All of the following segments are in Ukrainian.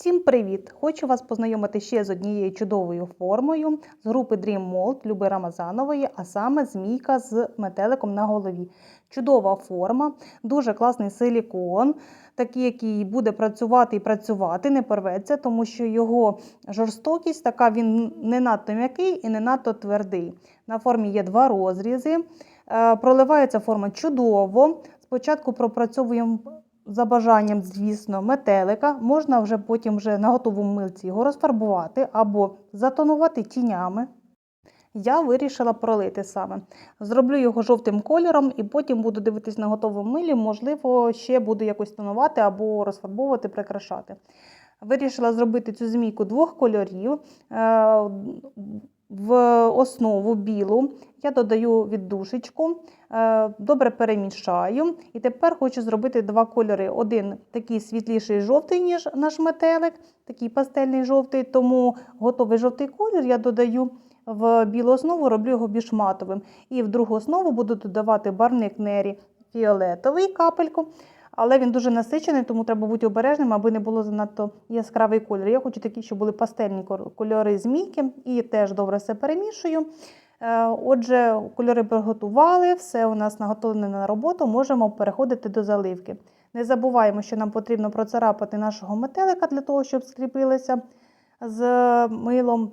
Всім привіт! Хочу вас познайомити ще з однією чудовою формою з групи Dream Mold Люби Рамазанової, а саме змійка з метеликом на голові. Чудова форма, дуже класний силікон, такий, який буде працювати і працювати, не порветься, тому що його жорстокість така він не надто м'який і не надто твердий. На формі є два розрізи. Е, Проливається форма чудово. Спочатку пропрацьовуємо за бажанням, звісно, метелика. Можна вже потім вже на готовому милці його розфарбувати або затонувати тінями. Я вирішила пролити саме. Зроблю його жовтим кольором і потім буду дивитись на готовому милі, можливо, ще буду якось тонувати або розфарбовувати, прикрашати. Вирішила зробити цю змійку двох кольорів. В основу білу я додаю віддушечку, е, добре перемішаю. І тепер хочу зробити два кольори. Один такий світліший жовтий, ніж наш метелик, такий пастельний жовтий, тому готовий жовтий колір я додаю в білу основу, роблю його більш матовим. І в другу основу буду додавати барвник нері фіолетовий капельку. Але він дуже насичений, тому треба бути обережним, аби не було занадто яскравий колір. Я хочу такі, щоб були пастельні кольори змійки, і теж добре все перемішую. Е, Отже, кольори приготували, все у нас наготовлене на роботу, можемо переходити до заливки. Не забуваємо, що нам потрібно процарапати нашого метелика для того, щоб скріпилися з милом.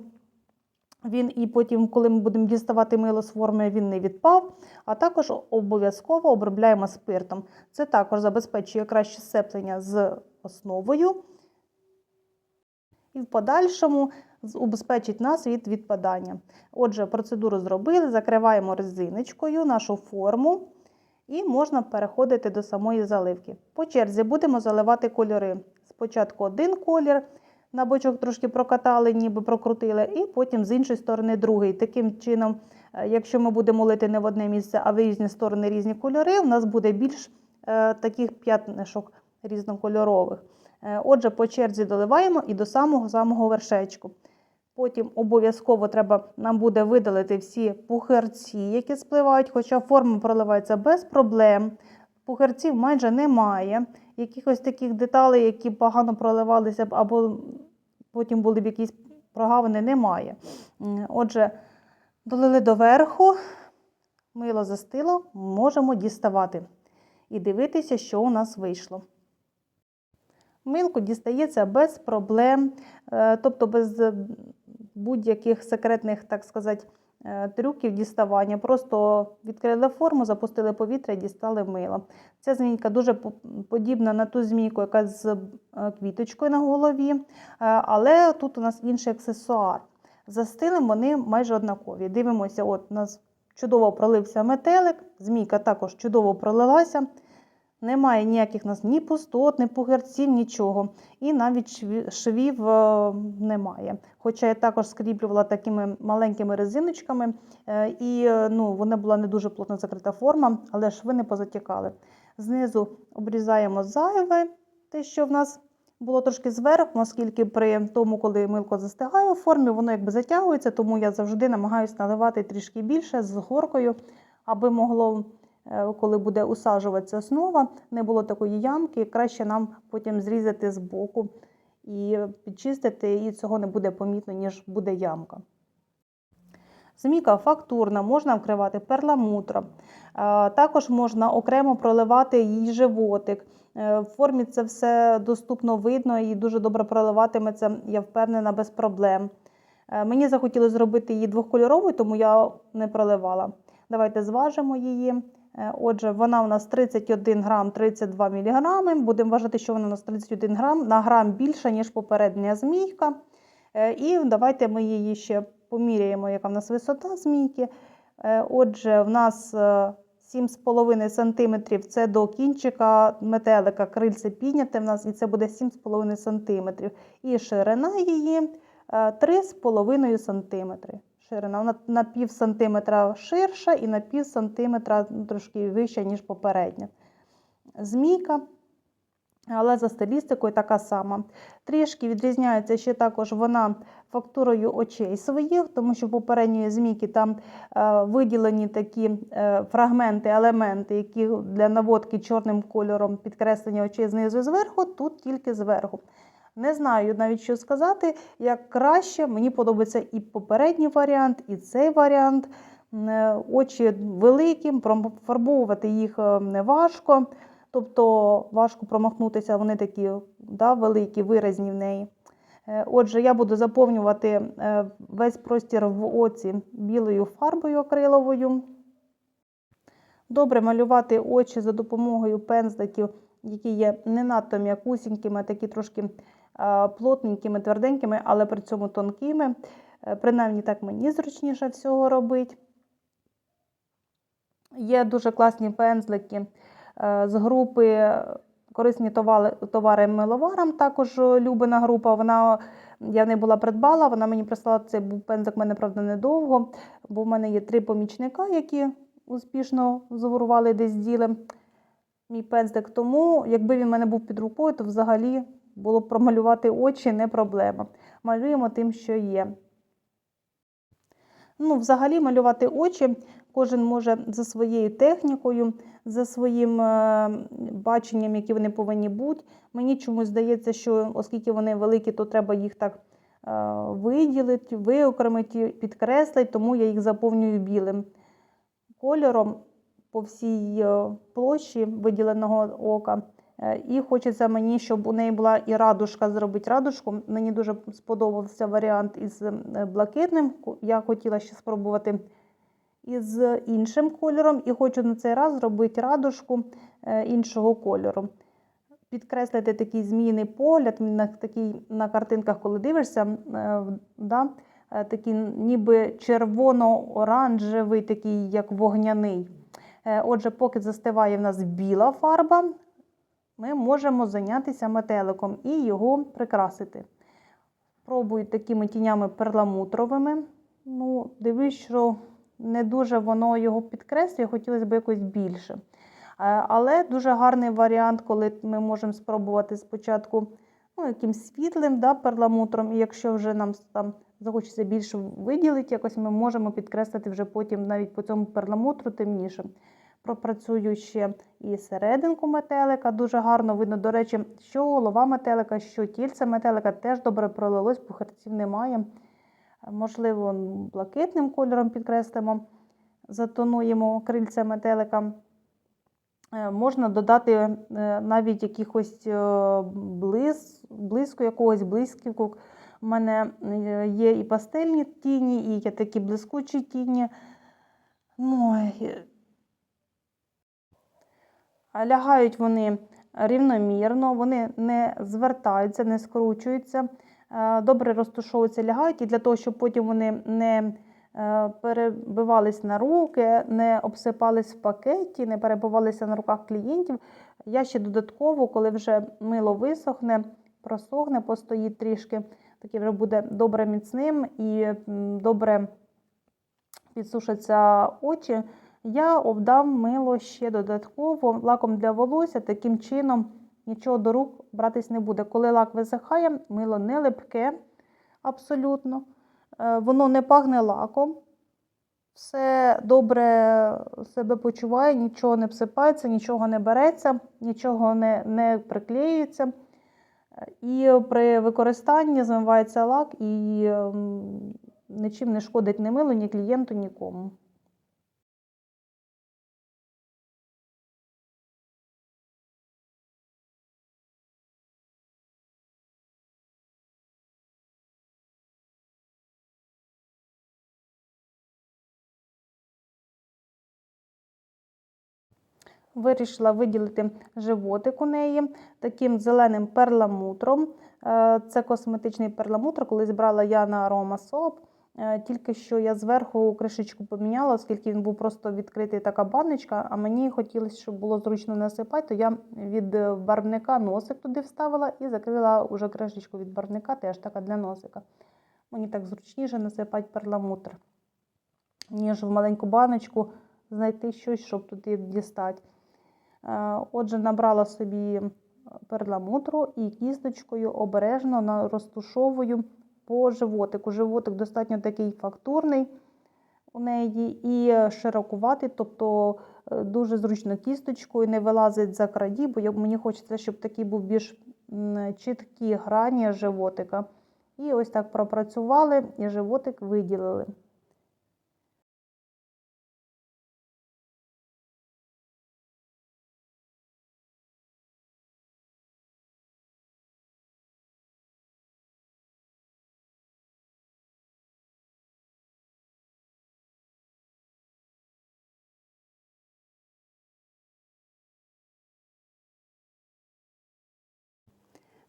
Він і потім, коли ми будемо діставати мило з форми, він не відпав. А також обов'язково обробляємо спиртом. Це також забезпечує краще сцеплення з основою. І в подальшому убезпечить нас від відпадання. Отже, процедуру зробили, закриваємо резиночкою нашу форму і можна переходити до самої заливки. По черзі будемо заливати кольори. Спочатку один колір, на бочок трошки прокатали, ніби прокрутили, і потім з іншої сторони другий. Таким чином, е, якщо ми будемо лити не в одне місце, а в різні сторони різні кольори, у нас буде більш е, таких п'ятнишок різнокольорових. Е, Отже, по черзі доливаємо і до самого-самого вершечку. Потім обов'язково треба нам буде видалити всі пухарці, які спливають, хоча форма проливається без проблем. Пухарців майже немає. Якихось таких деталей, які погано проливалися б, або потім були б якісь прогавини, немає. Отже, долили доверху, мило застило, можемо діставати і дивитися, що у нас вийшло. Милку дістається без проблем, е, тобто без будь-яких секретних, так сказати, трюків діставання. Просто відкрили форму, запустили повітря і дістали мило. Ця змійка дуже подібна на ту змійку, яка з е, квіточкою на голові, е, але тут у нас інший аксесуар. За стилем вони майже однакові. Дивимося, от у нас чудово пролився метелик, змійка також чудово пролилася. Немає ніяких у нас ні пустот, ні пугерців, нічого. І навіть швів е, немає. Хоча я також скріплювала такими маленькими резиночками, е, і е, ну, вона була не дуже плотно закрита форма, але шви не позатікали. Знизу обрізаємо зайве, те, що в нас було трошки зверху, оскільки при тому, коли милко застигає у формі, воно якби затягується, тому я завжди намагаюся наливати трішки більше з горкою, аби могло коли буде усаджуватися основа, не було такої ямки, краще нам потім зрізати з боку і підчистити, і цього не буде помітно, ніж буде ямка. Змійка фактурна, можна вкривати перламутром. Е, Також можна окремо проливати її животик. Е, В формі це все доступно видно і дуже добре проливатиметься, я впевнена, без проблем. Е, Мені захотілося зробити її двохкольоровою, тому я не проливала. Давайте зважимо її. Е, Отже, вона у нас 31 грам 32 міліграми. Будемо вважати, що вона у нас 31 грам на грам більша, ніж попередня змійка. Е, І давайте ми її ще поміряємо, яка в нас висота змійки. Е, Отже, в нас е, 7,5 см це до кінчика метелика, крильце підняте в нас, і це буде 7,5 см. І ширина її е, 3,5 см. Ширина вона на пів сантиметра ширша і на пів сантиметра ну, трошки вища, ніж попередня. Змійка, але за стилістикою така сама. Трішки відрізняється ще також вона фактурою очей своїх, тому що в попередньої змійки там е, виділені такі е, фрагменти, елементи, які для наводки чорним кольором підкреслення очей знизу і зверху, тут тільки зверху. Не знаю навіть, що сказати, як краще. Мені подобається і попередній варіант, і цей варіант. Е, Очі великі, профарбовувати їх не важко, тобто важко промахнутися, вони такі да, великі, виразні в неї. Е, Отже, я буду заповнювати е, весь простір в оці білою фарбою акриловою. Добре малювати очі за допомогою пензликів, які є не надто м'якусінькими, а такі трошки плотненькими, тверденькими, але при цьому тонкими. Е, Принаймні так мені зручніше всього робити. Є дуже класні пензлики е, з групи корисні товари, товари миловарам. Також Любина група. Вона я в неї була придбала. Вона мені прислала цей пензлик, в мене правда недовго, бо в мене є три помічника, які успішно завурували десь діли мій пензлик. Тому, якби він в мене був під рукою, то взагалі було б промалювати очі не проблема. Малюємо тим, що є. Ну, взагалі малювати очі кожен може за своєю технікою, за своїм е, баченням, які вони повинні бути. Мені чомусь здається, що оскільки вони великі, то треба їх так е, виділити, виокремити, підкреслити, тому я їх заповнюю білим кольором по всій е, площі виділеного ока. Е, І хочеться мені, щоб у неї була і радужка, зробити радужку. Мені дуже сподобався варіант із е, блакитним. Я хотіла ще спробувати із іншим кольором, і хочу на цей раз зробити радужку е, іншого кольору. Підкреслити такий змійний погляд, на, такий, на картинках, коли дивишся, е, да, такий ніби червоно-оранжевий, такий, як вогняний. Отже, поки застиває в нас біла фарба, ми можемо зайнятися метеликом і його прикрасити. Пробую такими тінями перламутровими. Ну, дивлюсь, що не дуже воно його підкреслює, хотілося б якось більше. Е, Але дуже гарний варіант, коли ми можемо спробувати спочатку ну, якимсь світлим да, перламутром, і якщо вже нам там захочеться більше виділити, якось ми можемо підкреслити вже потім навіть по цьому перламутру темніше. Пропрацюю ще і серединку метелика, дуже гарно видно. До речі, що голова метелика, що тільце метелика теж добре пролилось, пухарців немає. Можливо, блакитним кольором підкреслимо, затонуємо крильця метелика. Е, Можна додати е, навіть якихось е, блис, блиску, якогось блисківку. У мене є і пастельні тіні, і є такі блискучі тіні. Ну, Лягають вони рівномірно, вони не звертаються, не скручуються, е, добре розташовуються, лягають, і для того, щоб потім вони не е, перебивались на руки, не обсипались в пакеті, не перебивалися на руках клієнтів. Я ще додатково, коли вже мило висохне, просохне, постоїть трішки, таке вже буде добре міцним і добре підсушаться очі. Я обдам мило ще додатково лаком для волосся, таким чином нічого до рук братись не буде. Коли лак висихає, мило не липке абсолютно, Е, воно не пахне лаком, все добре себе почуває, нічого не всипається, нічого не береться, нічого не, не приклеюється. І при використанні змивається лак і ем, нічим не шкодить ні милу, ні клієнту, нікому. Вирішила виділити животик у неї таким зеленим перламутром. Е, Це косметичний перламутр, коли збрала я на Aroma Soap. Е, Тільки що я зверху кришечку поміняла, оскільки він був просто відкритий така баночка, а мені хотілося, щоб було зручно насипати, то я від барвника носик туди вставила і закрила уже кришечку від барвника, теж така для носика. Мені так зручніше насипати перламутр, ніж в маленьку баночку знайти щось, щоб туди дістати. Е, Отже, набрала собі перламутру і кісточкою обережно розтушовую по животику. Животик достатньо такий фактурний у неї і широкуватий, тобто е, дуже зручно кісточкою, не вилазить за краї, бо мені хочеться, щоб такий був більш чіткі грані животика. І ось так пропрацювали і животик виділили.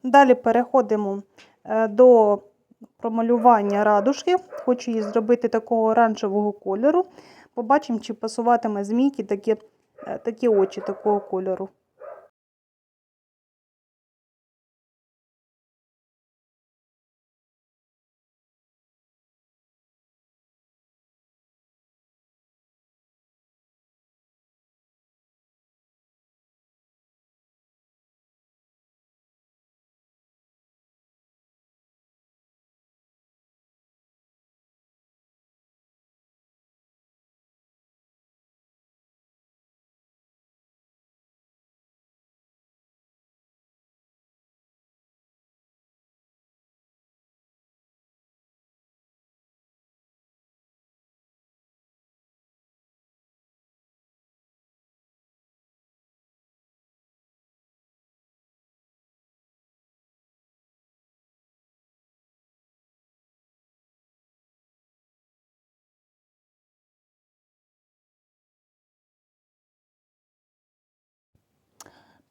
Далі переходимо е, до промалювання радужки. Хочу її зробити такого оранжевого кольору. Побачимо, чи пасуватиме змійки такі, е, такі очі такого кольору.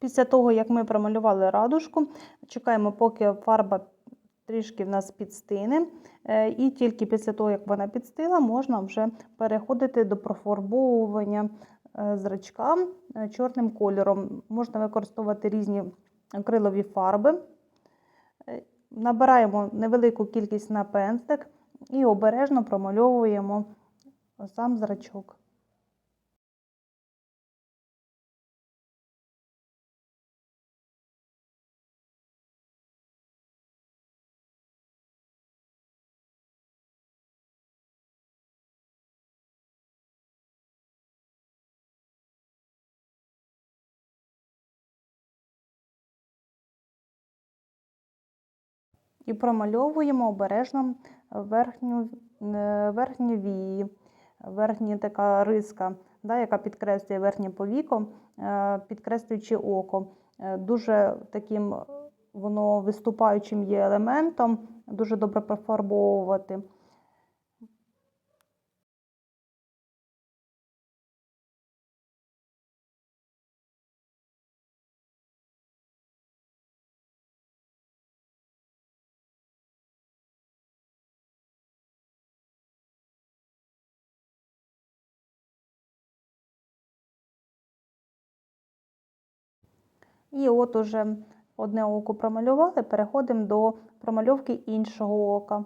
Після того, як ми промалювали радужку, чекаємо, поки фарба трішки в нас підстине. Е, І тільки після того, як вона підстила, можна вже переходити до профарбовування е, зрачка е, чорним кольором. Можна використовувати різні акрилові фарби. Набираємо невелику кількість на пензлик і обережно промальовуємо сам зрачок. І промальовуємо обережно верхню, е, верхні вії, верхня така риска, да, яка підкреслює верхнє повіко, е, підкреслюючи око. Е, Дуже таким воно виступаючим є елементом, дуже добре профарбовувати. І от уже одне око промалювали, переходимо до промальовки іншого ока.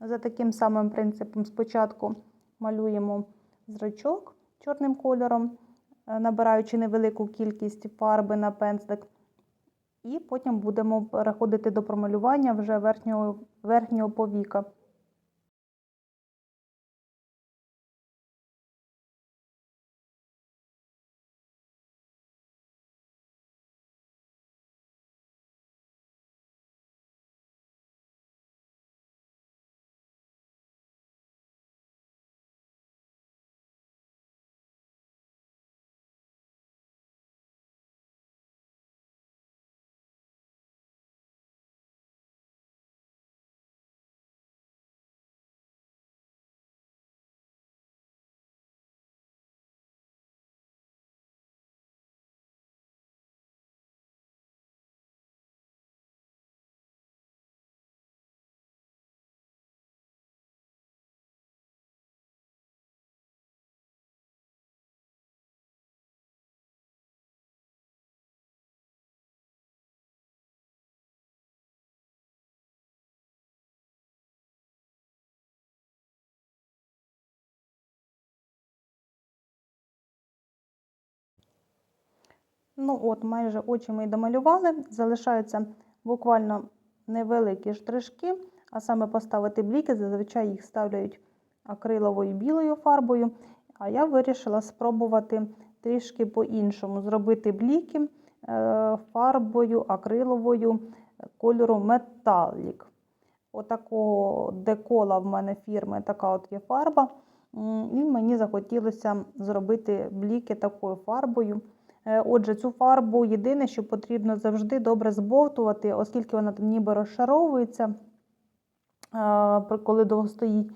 За таким самим принципом спочатку малюємо зрачок чорним кольором, е, набираючи невелику кількість фарби на пензлик. І потім будемо переходити до промалювання вже верхнього, верхнього повіка. Ну от, майже очі ми домалювали. Залишаються буквально невеликі штришки, а саме поставити бліки, зазвичай їх ставляють акриловою білою фарбою. А я вирішила спробувати трішки по-іншому зробити бліки е, фарбою акриловою кольору металік. Отакого декола в мене фірми така от є фарба. І мені захотілося зробити бліки такою фарбою. Е, Отже, цю фарбу єдине, що потрібно завжди добре збовтувати, оскільки вона там ніби розшаровується, е, коли довго стоїть.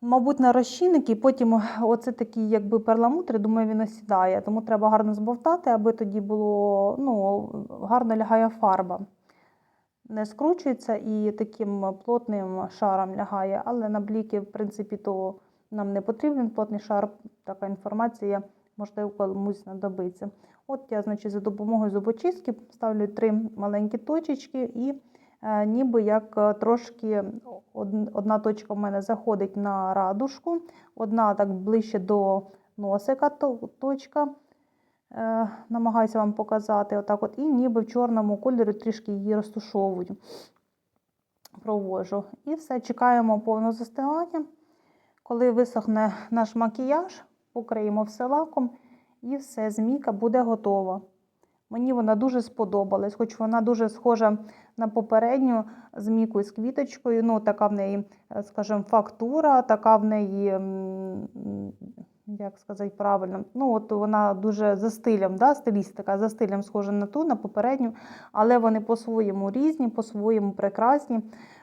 Мабуть, на розчинник, і потім оце такий якби перламутр, думаю, він осідає. Тому треба гарно збовтати, аби тоді було ну, гарно лягає фарба. Не скручується і таким плотним шаром лягає, але на бліки, в принципі, то нам не потрібен плотний шар. Така інформація, можливо, комусь знадобиться. От я, значить, за допомогою зубочистки ставлю три маленькі точечки і е, ніби як е, трошки од- одна точка в мене заходить на радужку, одна так ближче до носика то- точка. Е, намагаюся вам показати отак от, і ніби в чорному кольорі трішки її розтушовую, провожу. І все, чекаємо повного застигання. Коли висохне наш макіяж, покриємо все лаком і все, змійка буде готова. Мені вона дуже сподобалась, хоч вона дуже схожа на попередню змійку з квіточкою. Ну, така в неї, е, скажімо, фактура, така в неї, як сказати правильно, ну, от вона дуже за стилем, да, стилістика, за стилем схожа на ту, на попередню, але вони по-своєму різні, по-своєму прекрасні.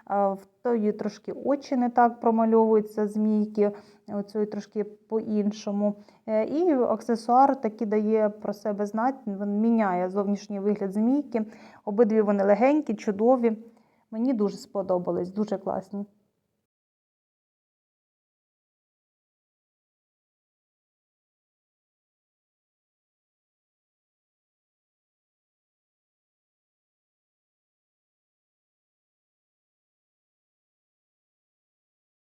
В тої трошки очі не так промальовуються змійки, оцю трошки по-іншому. Е, І аксесуар таки дає про себе знати, він міняє зовнішній вигляд змійки. Обидві вони легенькі, чудові. Мені дуже сподобались, дуже класні.